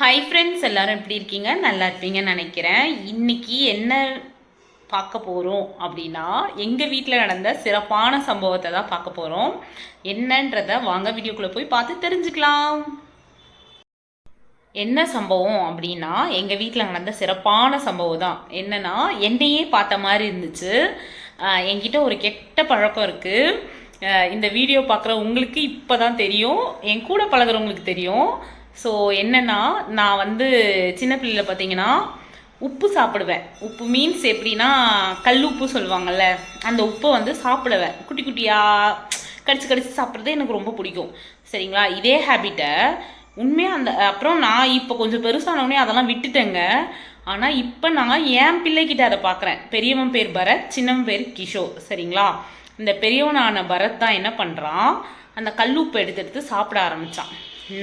Hi friends எல்லாரும் எப்படி இருக்கீங்க? நல்லா இருப்பீங்கன்னு நினைக்கிறேன். இன்னைக்கு என்ன பார்க்க போகிறோம் அப்படின்னா எங்கள் வீட்டில் நடந்த சிறப்பான சம்பவத்தை தான் பார்க்க போகிறோம் என்னன்றத வாங்க வீடியோக்குள்ளே போய் பார்த்து தெரிஞ்சுக்கலாம். என்ன சம்பவம் அப்படின்னா எங்கள் வீட்டில் நடந்த சிறப்பான சம்பவம் தான். என்னன்னா என்னையே பார்த்த மாதிரி இருந்துச்சு. என்கிட்ட ஒரு கெட்ட பழக்கம் இருக்குது இந்த வீடியோ பார்க்குற உங்களுக்கு இப்போ தான் தெரியும். என் கூட பழகுறவங்களுக்கு தெரியும். ஸோ என்னென்னா நான் வந்து சின்ன பிள்ளையில் பார்த்தீங்கன்னா உப்பு சாப்பிடுவேன். உப்பு மீன்ஸ் எப்படின்னா கல் உப்பு சொல்லுவாங்கல்ல அந்த உப்பை வந்து சாப்பிடுவேன். குட்டி குட்டியாக கடிச்சு கடிச்சு சாப்பிட்றது எனக்கு ரொம்ப பிடிக்கும். சரிங்களா? இதே ஹேபிட்டை உண்மையாக அந்த அப்புறம் நான் இப்போ கொஞ்சம் பெருசானவுடனே அதெல்லாம் விட்டுட்டேங்க. ஆனால் இப்போ நான் என் பிள்ளைக்கிட்ட அதை பார்க்குறேன் பெரியவன் பேர் பரத் சின்னவன் பேர் கிஷோர். சரிங்களா? இந்த பெரியவனான பரத் தான் என்ன பண்ணுறான் அந்த கல்லுப்பு எடுத்து எடுத்து சாப்பிட ஆரம்பித்தான்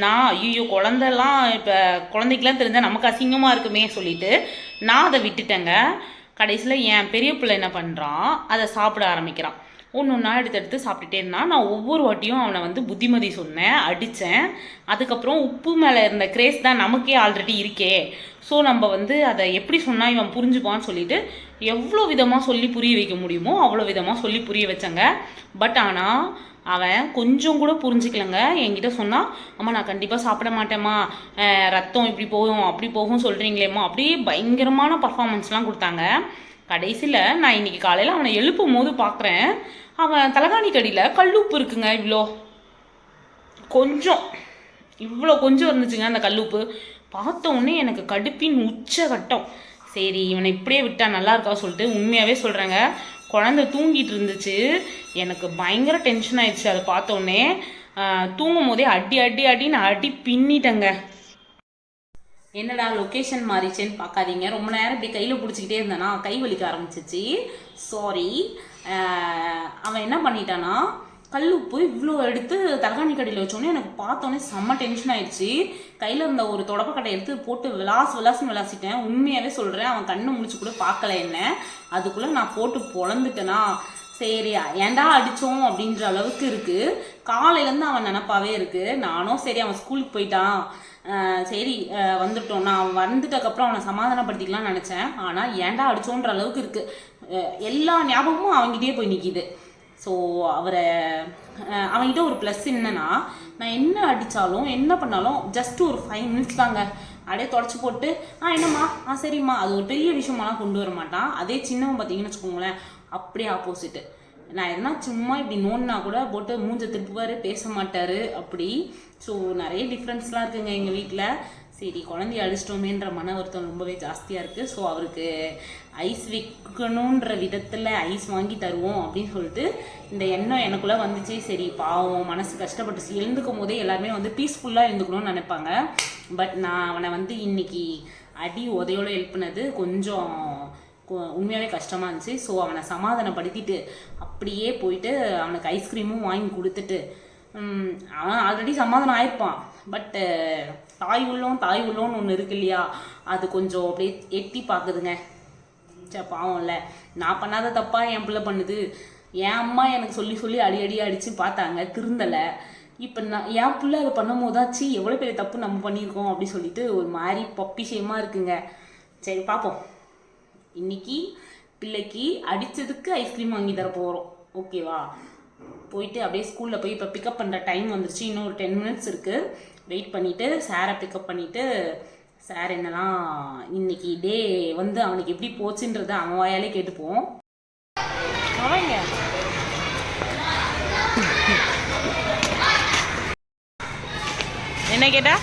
நான் ஐயோ குழந்தெல்லாம் இப்போ குழந்தைக்கெலாம் தெரிஞ்சால் நமக்கு அசிங்கமாக இருக்குமே சொல்லிட்டு நான் அதை விட்டுட்டேங்க. கடைசியில் என் பெரிய பிள்ளை என்ன பண்ணுறான் அதை சாப்பிட ஆரம்பிக்கிறான். ஒன்று ஒன்றா எடுத்து எடுத்து சாப்பிட்டுட்டே இருந்தான் நான் ஒவ்வொரு வாட்டியும் அவனை வந்து புத்திமதி சொன்னேன் அடித்தேன் அதுக்கப்புறம் உப்பு மேலே இருந்த கிரேஸ் தான் நமக்கே ஆல்ரெடி இருக்கே. ஸோ நம்ம வந்து அதை எப்படி சொன்னால் இவன் புரிஞ்சுப்பான்னு சொல்லிட்டு எவ்வளோ விதமாக சொல்லி புரிய வைக்க முடியுமோ அவ்வளோ விதமாக சொல்லி புரிய வச்சேங்க. பட் ஆனால் அவன் கொஞ்சம் கூட புரிஞ்சுக்கலங்க. என்கிட்ட சொன்னால் அம்மா நான் கண்டிப்பாக சாப்பிட மாட்டேம்மா. ரத்தம் இப்படி போகும் அப்படி போகும் சொல்கிறீங்களேம்மா அப்படியே பயங்கரமான பர்ஃபார்மன்ஸ்லாம் கொடுத்தாங்க. கடைசியில் நான் இன்னைக்கு காலையில் அவனை எழுப்பும் போது பார்க்குறேன் அவன் தலகாணி கடியில் கல்லுப்பு இருக்குங்க இவ்வளோ கொஞ்சம். இவ்வளோ கொஞ்சம் இருந்துச்சுங்க அந்த கல்லுப்பு. பார்த்த உடனே எனக்கு கடுப்பின் உச்சகட்டம். சரி இவனை இப்படியே விட்டா நல்லா இருக்கா சொல்லிட்டு உண்மையாகவே சொல்கிறேங்க குழந்தை தூங்கிட்டு இருந்துச்சு. எனக்கு பயங்கர டென்ஷன் ஆயிடுச்சு. அதை பார்த்த உடனே தூங்கும் போதே அடி அடி அடின்னு அடி பின்னிட்டேங்க. என்னடா லொக்கேஷன் மாறிச்சேன்னு பார்க்காதீங்க. ரொம்ப நேரம் இப்படி கையில் பிடிச்சிக்கிட்டே இருந்தேனா கை வலிக்க ஆரம்பிச்சிச்சு. சாரி அவன் என்ன பண்ணிட்டானா கல் உப்பு இவ்வளோ எடுத்து தலகாணி கடையில் வச்சோடனே எனக்கு பார்த்தோன்னே செம்ம டென்ஷன் ஆயிடுச்சு. கையில் இருந்த ஒரு தொடப்பக்கட்டை எடுத்து போட்டு விளாஸ் விளாசுன்னு விளாசிட்டேன். உண்மையாகவே சொல்கிறேன் அவன் கண்ணை முடிச்சு கூட பார்க்கல என்ன. அதுக்குள்ளே நான் போட்டு பொழந்துட்டேனா. சரி ஏன்டா அடித்தோம் அப்படின்ற அளவுக்கு இருக்குது காலையிலேருந்து அவன் நினப்பாவே இருக்குது நானும் சரி அவன் ஸ்கூலுக்கு போயிட்டான். சரி வந்துட்டோம். நான் வந்துட்டக்கப்புறம் அவனை சமாதானப்படுத்திக்கலாம்னு நினச்சேன். ஆனால் ஏன்டா அடிச்சோன்ற அளவுக்கு இருக்குது எல்லா ஞாபகமும் அவன்கிட்டயே போய் நிற்கிது ஸோ அவரை அவன்கிட்ட ஒரு ப்ளஸ் என்னன்னா நான் என்ன அடித்தாலும் என்ன பண்ணாலும் ஜஸ்ட் ஒரு ஃபைவ் மினிட்ஸ் தாங்க. அப்படியே தொடச்சி போட்டு ஆ என்னம்மா? ஆ சரிம்மா. அது ஒரு பெரிய விஷயமாலாம் கொண்டு வர மாட்டான். அதே சின்னவன் பார்த்தீங்கன்னு வச்சுக்கோங்களேன். அப்படியே ஆப்போசிட்டு நான் எதனா சும்மா இப்படி நோண்டினா கூட போட்டு மூஞ்ச திருப்புவார் பேச மாட்டார் அப்படி. ஸோ நிறைய டிஃப்ரென்ஸ்லாம் இருக்குங்க எங்கள் வீட்டில் சரி குழந்தைய அழிச்சிட்டோமேன்ற மன வருத்தம் ரொம்பவே ஜாஸ்தியாக இருக்குது ஸோ அவருக்கு ஐஸ் விற்கணுன்ற விதத்தில் ஐஸ் வாங்கி தருவோம் அப்படின்னு சொல்லிட்டு இந்த எண்ணம் எனக்குள்ளே வந்துச்சு. சரி பாவம் மனசு கஷ்டப்பட்டு எழுந்துக்கும் போதே எல்லாருமே வந்து பீஸ்ஃபுல்லாக எழுந்துக்கணும்னு நினைப்பாங்க. பட் நான் அவனை வந்து இன்னைக்கு அடி உதையோடு எழுப்புனது கொஞ்சம் உண்மையாகவே கஷ்டமாக இருந்துச்சு. ஸோ அவனை சமாதானப்படுத்திட்டு அப்படியே போயிட்டு அவனுக்கு ஐஸ்கிரீமும் வாங்கி கொடுத்துட்டு அவன் ஆல்ரெடி சமாதானம் ஆயிருப்பான். பட்டு தாய் உள்ளம் தாய் உள்ளோன்னு ஒன்று இருக்கு இல்லையா? அது கொஞ்சம் அப்படியே எட்டி பார்க்குதுங்க. சே பாவம்ல நான் பண்ணாத தப்பாக என் பிள்ளை பண்ணுது. என் அம்மா எனக்கு சொல்லி சொல்லி அடி அடி அடித்து பார்த்தாங்க. திருந்தலை. இப்போ நான் என் பிள்ளை அதை பண்ணும் போதாச்சு எவ்வளோ பெரிய தப்பு நம்ம பண்ணியிருக்கோம் அப்படி சொல்லிட்டு ஒரு மாதிரி பப்பிஷயமாக இருக்குங்க. சரி பார்ப்போம். இன்னைக்கு பிள்ளைக்கு அடித்ததுக்கு ஐஸ்கிரீம் வாங்கி தர போகிறோம் ஓகேவா போயிட்டு அப்படியே ஸ்கூலில் போய் இப்போ பிக்கப் பண்ணுற டைம் வந்துருச்சு. இன்னும் ஒரு டென் மினிட்ஸ் இருக்குது வெயிட் பண்ணிவிட்டு சாரை பிக்கப் பண்ணிவிட்டு சார் என்னலாம் இன்னைக்கு டே வந்து அவனுக்கு எப்படி போச்சுன்றதை அவன் வாயாலே கேட்டுப்போம். அவங்க என்ன கேட்டா?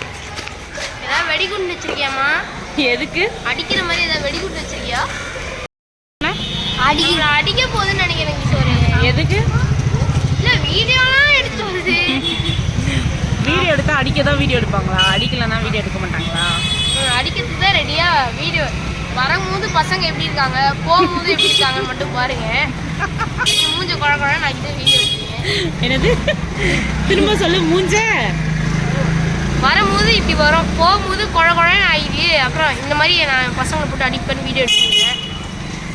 ஏதாவது வெடிகுண்டு வச்சிருக்கியாமா எதுக்கு? அடிக்கிற மாதிரி ஏதாவது வெடிகுண்டு வச்சிருக்கியா? அடி அடிக்க போகுதுன்னு நினைக்கிறேன் கிஷோர். எதுக்கு? இல்ல வீடியோலாம் எடுத்து வருது. வீடியோ எடுத்தா அடிக்க தான் வீடியோ எடுப்பாங்களா? அடிக்கலன்னா வீடியோ எடுக்க மாட்டாங்களா? ம், அடிக்கிறதுக்கு தான் ரெடியா வீடியோ வரும்போது பசங்க எப்படி இருக்காங்க? போகும்போது எப்படி இருக்காங்கன்னு மட்டும் பாருங்க. மூஞ்ச குழ குழ நான் வீடியோ என்னது? திரும்ப சொல்லு மூஞ்ச. வரும்போது இப்படி வரும். போகும்போது குழ குழன்னு ஆகிடுது அப்புறம் இந்த மாதிரி நான் பசங்களை போட்டு அடிப்பேன்னு வீடியோ எடுத்துருக்கேன்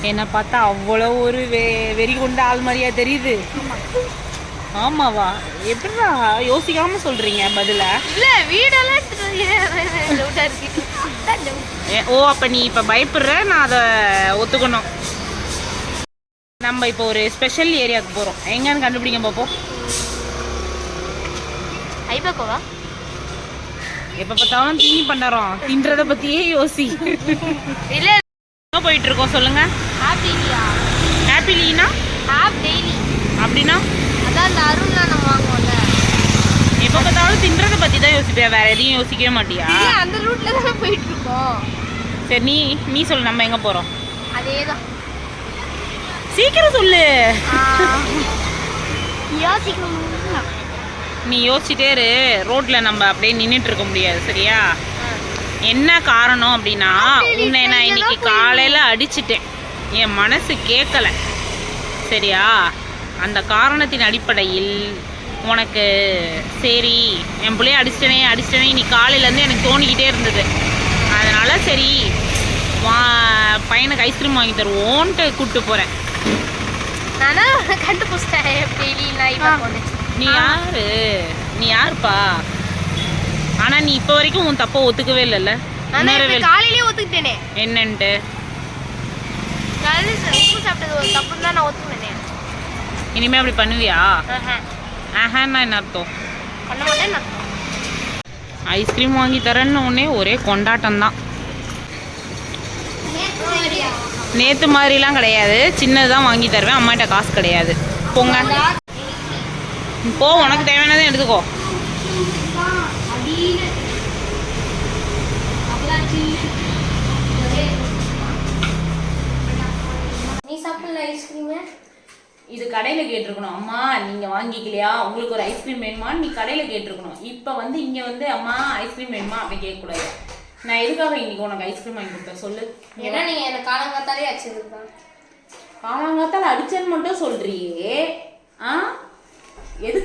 என்னை பார்த்தா அவ்வளோ ஒரு வெ வெறி கொண்ட ஆள் மாதிரியா தெரியுது. ஆமாவா? எப்படிடா யோசிக்காம சொல்றீங்க பதில? இல்ல வீடெல்லாம் டவுட்டா இருக்கு? ஏ- ஓ அப்போ நீ இப்போ பயப்படுற? நான் அதை ஒத்துக்கணும். நம்ம இப்போ ஒரு ஸ்பெஷல் ஏரியாவுக்கு போகிறோம் எங்கன்னு கண்டுபிடிங்க பார்ப்போம் ஐபக்கோவா எப்போ பார்த்தாலும் தீனி பண்ணுறோம் தின்றதை பற்றியே யோசி. இல்ல. போயிட்டு இருக்கோம் சொல்லுங்க. ஹாப் டெய்லியா ஹாப்பி லீனா ஹாப் டெய்லி அப்படின்னா? அதான் இந்த அருள்லாம் நம்ம வாங்குவோம்ல. எப்போ பார்த்தாலும் தின்றதை பற்றி தான் யோசிப்பியா வேற எதையும் யோசிக்கவே மாட்டியா? அந்த ரூட்ல தானே போயிட்டு இருக்கோம் சரி நீ நீ சொல்லு நம்ம எங்கே போகிறோம் அதேதான். சீக்கிரம் சொல்லு. யோசிக்கணும். நீ யோசிச்சிட்டே இரு. ரோட்டில் நம்ம அப்படியே நின்றுட்டு இருக்க முடியாது சரியா? என்ன காரணம் அப்படின்னா உன்னை நான் இன்னைக்கு காலையில் அடிச்சிட்டேன். என் மனசு கேட்கல. சரியா? அந்த காரணத்தின் அடிப்படையில் உனக்கு சரி என் பிள்ளைய அடிச்சிட்டனே அடிச்சிட்டனே இன்னைக்கு காலையிலேருந்து எனக்கு தோணிக்கிட்டே இருந்தது. அதனால் சரி வா பையனுக்கு ஐஸ்கிரீம் வாங்கி தருவோன்ட்டு கூப்பிட்டு போகிறேன் நானா கண்டுபிடிச்சிட்டேன். டெய்லி நான் நீ யாரு? நீ யாருப்பா? ஆனா நீ இப்போ வரைக்கும் உன் தப்ப ஒத்துக்கவே இல்லைல்ல. வேளை- காலையிலேயே ஒத்துக்கிட்டேனே. என்னன்ட்டு? இனிமே அப்படி பண்ணுவியா? ஆஹா. ஆஹான்னா என்ன அர்த்தம்? ஐஸ்கிரீம் வாங்கி தரேன்னு உடனே ஒரே கொண்டாட்டம் தான். நேத்து மாதிரிலாம் கிடையாது. சின்னதுதான் வாங்கி தருவேன். அம்மாட்ட காசு கிடையாது. போங்க. போ உனக்கு தேவையானதை எடுத்துக்கோ. நீ சாப்பிடல ஐஸ்கிரீமு? இது கடையில் கேட்டிருக்கணும். அம்மா நீங்கள் வாங்கிக்கலையா? உங்களுக்கு ஒரு ஐஸ்கிரீம் வேணுமான்னு நீ கடையில் கேட்டிருக்கணும். இப்போ வந்து இங்கே வந்து அம்மா ஐஸ்கிரீம் வேணுமா? அப்படி கேட்கக்கூடாது. நான் எதுக்காக இன்னைக்கு உனக்கு ஐஸ்கிரீம் வாங்கி கொடுத்தேன்? சொல்லு. ஏன்னா நீங்க எனக்கு காலங்காத்தாலே அடிச்சதுதான் காலங்காத்தால் அடிச்சேன்னு மட்டும் சொல்றியே.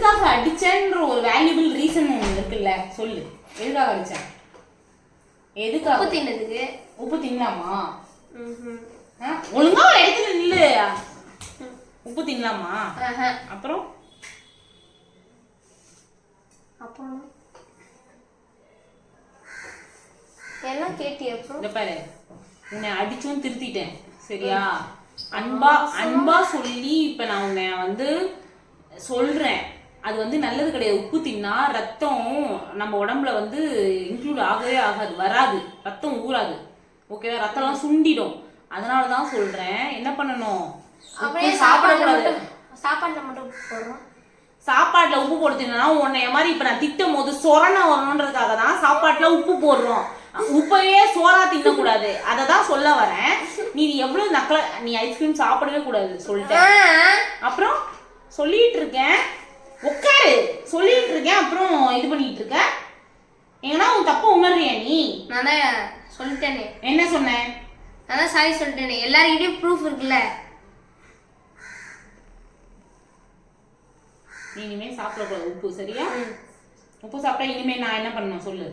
எதுக்காக அடிச்சேன்ற ஒரு வேல்யூபிள் ரீசன் ஒன்று இருக்குல்ல? சொல்லு. எதுக்காக அடிச்சேன்? எதுக்காக? உப்பு தின்னதுக்கு. உப்பு தின்னலாமா? ஒழுங்கா ஒரு இடத்துல நில்லு. உப்பு தின்னலாமா. அப்புறம்? அப்புறம்? எல்லாம் கேட்டி அப்புறம்? பாரு. உன்னை அடிச்சும் திருத்திட்டேன். சரியா? அன்பா அன்பா சொல்லி இப்ப நான் உன்னை வந்து சொல்றேன். அது வந்து நல்லது கிடையாது. உப்பு தின்னா ரத்தம் நம்ம உடம்புல வந்து இன்க்ளூட் ஆகவே ஆகாது வராது. ரத்தம் ஊறாது. ஓகேவா ரத்தம்லாம் சுண்டிடும். அதனால தான் சொல்றேன். என்ன பண்ணணும்? சாப்பிடக்கூடாது. சாப்பாடுல மட்டும் போடுறோம் சாப்பாட்டுல உப்பு போடுத்தீங்கன்னா உன்னைய மாதிரி இப்ப நான் திட்டும் போது சொரண வரணுன்றதுக்காக தான் சாப்பாட்டுல உப்பு போடுறோம். உப்பையே சோறா தின்னக்கூடாது. அதை தான் சொல்ல வரேன். நீ எவ்வளவு நக்கல நீ ஐஸ்கிரீம் சாப்பிடவே கூடாது சொல்லிட்டேன். அப்புறம் சொல்லிட்டு இருக்கேன். உட்காரு. சொல்லிட்டு இருக்கேன். அப்புறம் இது பண்ணிட்டு இருக்க. ஏன்னா உன் தப்ப உணர்றியா நீ? நான் தான் சொல்லிட்டேனே. என்ன சொன்னேன் நான் தான் சாரி சொல்லிட்டேனே. எல்லாருக்கிட்டையும் ப்ரூஃப் இருக்குல்ல. நீ இனிமே சாப்பிடக்கூடாது உப்பு சரியா? உப்பு சாப்பிட்டா இனிமே நான் என்ன பண்ணணும்? சொல்லு.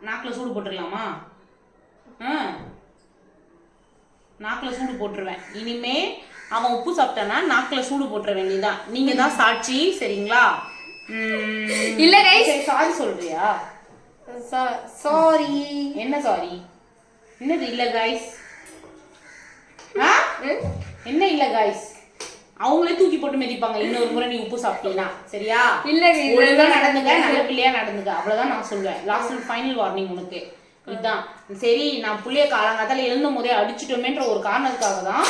நாக்கில் சூடு போட்டுடலாமா ஆ. நாக்கில் சூடு போட்டுருவேன். இனிமே அவன் உப்பு சாப்பிட்டானா நாக்கில் சூடு போட்டுற வேண்டியதான் நீங்க தான் சாட்சி சரிங்களா? இல்ல guys. சரி, சொல்றியா? சாரி என்ன சாரி என்னது இல்ல காய்ஸ் என்ன இல்ல காய்ஸ் அவங்களே தூக்கி போட்டு மிதிப்பாங்க. இன்னொரு முறை நீ உப்பு சாப்பிட்டீங்கன்னா சரியா? இல்ல. ஒழுங்கா நடந்துங்க நல்ல பிள்ளையா நடந்துங்க அவ்வளவுதான் நான் சொல்லுவேன். லாஸ்ட் அண்ட் ஃபைனல் வார்னிங் உனக்கு. இதுதான். சரி நான் புள்ளைய காலங்காத்தால எழுந்தும் போதே அடிச்சிட்டோமேன்ற ஒரு காரணத்துக்காக தான்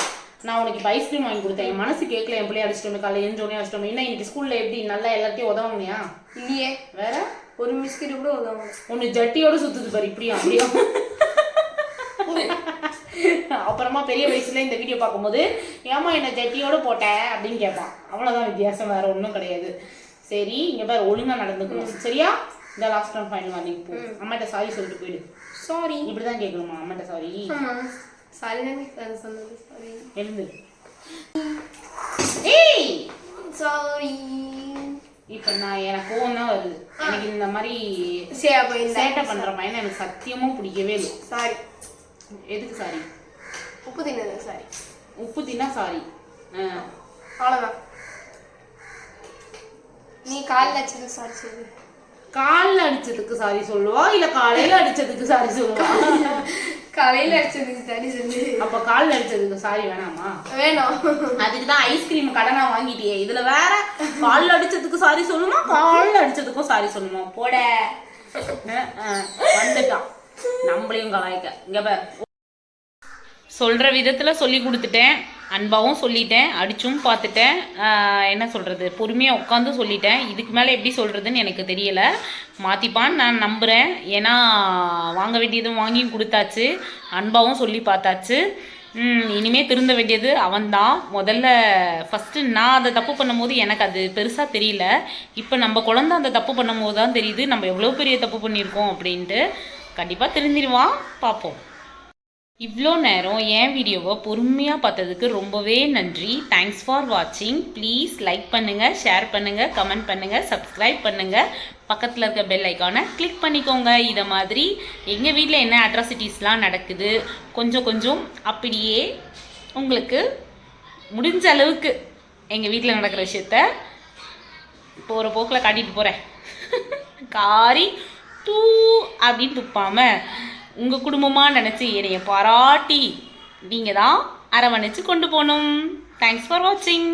நான் உனக்கு இப்போ ஐஸ்கிரீம் வாங்கி கொடுத்தேன். என் மனசு கேட்கல என் பிள்ளைய அடிச்சிட்டோமே காலையில் எழுந்தோடனே அடிச்சிட்டோமே என்ன இன்னைக்கு ஸ்கூல்ல எப்படி? நல்லா எல்லாத்தையும் உதவுனியா? இல்லையே. வேற? ஒரு மிஸ்கிட் கூட உதவும் ஒன்னு ஜட்டியோட சுத்துது பாரு இப்படியும் அப்படியும் அப்புறமா பெரிய வயசுல இந்த வீடியோ பார்க்கும்போது ஏமா என்ன ஜட்டியோட போட்ட? அப்படின்னு கேட்பான். அவ்வளவுதான் வித்தியாசம் வேற ஒன்றும் கிடையாது. சரி இங்க பாரு ஒழுங்கா நடந்துக்கணும். சரியா? இந்த லாஸ்ட் அண்ட் ஃபைனல் வார்னிங் போ. அம்மாட்ட சாரி சொல்லிட்டு போயிடு. சாரி இப்படிதான் கேட்கணுமா? அம்மாட்ட சாரி இப்ப நான் எனக்கு கோவம் தான் வருது. எனக்கு இந்த மாதிரி சேட்டை பண்ற பையனை எனக்கு சத்தியமா பிடிக்கவே இல்லை. சாரி எதுக்கு சாரி உப்பு தின்னது சாரி உப்பு தின்னா சாரி அவ்வளோதான் நீ காலில் வச்சது சாரி சொல்லு. காலில் அடிச்சதுக்கு சாரி சொல்லுவா இல்ல காலையில அடிச்சதுக்கு சாரி சொல்லுவா? காலையில அடிச்சதுக்கு சரி சொல்லு. அப்ப காலில் அடிச்சதுக்கு சாரி வேணாமா? வேணும். அதுக்கு தான் ஐஸ்கிரீம் கடனா வாங்கிட்டியே. இதுல வேற காலில் அடிச்சதுக்கு சாரி சொல்லுமா? காலில் அடிச்சதுக்கும் சாரி சொல்லுமா? போட. வந்துட்டான். நம்மளையும் கலாய்க்க. இங்க பார். சொல்கிற விதத்தில் சொல்லி கொடுத்துட்டேன். அன்பாகவும் சொல்லிட்டேன் அடிச்சும் பார்த்துட்டேன். என்ன சொல்கிறது பொறுமையாக உட்காந்து சொல்லிட்டேன். இதுக்கு மேலே எப்படி சொல்கிறதுன்னு எனக்கு தெரியலை. மாற்றிப்பான்னு நான் நம்புகிறேன் ஏன்னா வாங்க வேண்டியதும் வாங்கியும் கொடுத்தாச்சு. அன்பாகவும் சொல்லி பார்த்தாச்சு. இனிமேல் இனிமே திருந்த வேண்டியது அவன்தான். முதல்ல ஃபஸ்ட்டு நான் அதை தப்பு பண்ணும்போது எனக்கு அது பெருசாக தெரியல. இப்போ நம்ம குழந்தை அந்த தப்பு பண்ணும்போது தான் தெரியுது. நம்ம எவ்வளோ பெரிய தப்பு பண்ணியிருக்கோம் அப்படின்ட்டு. கண்டிப்பாக திருந்திடுவான். பார்ப்போம். இவ்வளோ நேரம் என் வீடியோவை பொறுமையாக பார்த்ததுக்கு ரொம்பவே நன்றி. தேங்க்ஸ் ஃபார் வாட்சிங் ப்ளீஸ் லைக் பண்ணுங்கள் ஷேர் பண்ணுங்கள் கமெண்ட் பண்ணுங்கள் சப்ஸ்கிரைப் பண்ணுங்கள் பக்கத்தில் இருக்க பெல் ஐக்கானை கிளிக் பண்ணிக்கோங்க. இதை மாதிரி எங்கள் வீட்டில் என்ன அட்ராசிட்டிஸ்லாம் நடக்குது கொஞ்சம் கொஞ்சம் அப்படியே உங்களுக்கு முடிஞ்ச அளவுக்கு எங்கள் வீட்டில் நடக்கிற விஷயத்த போகிற போக்கில் காட்டிட்டு போகிறேன் காரி தூ அப்படின்னு துப்பாம உங்கள் குடும்பமாக நினச்சி என்னைய பாராட்டி நீங்கள் தான் அரவணைச்சு கொண்டு போகணும். தேங்க்ஸ் ஃபார் வாட்சிங்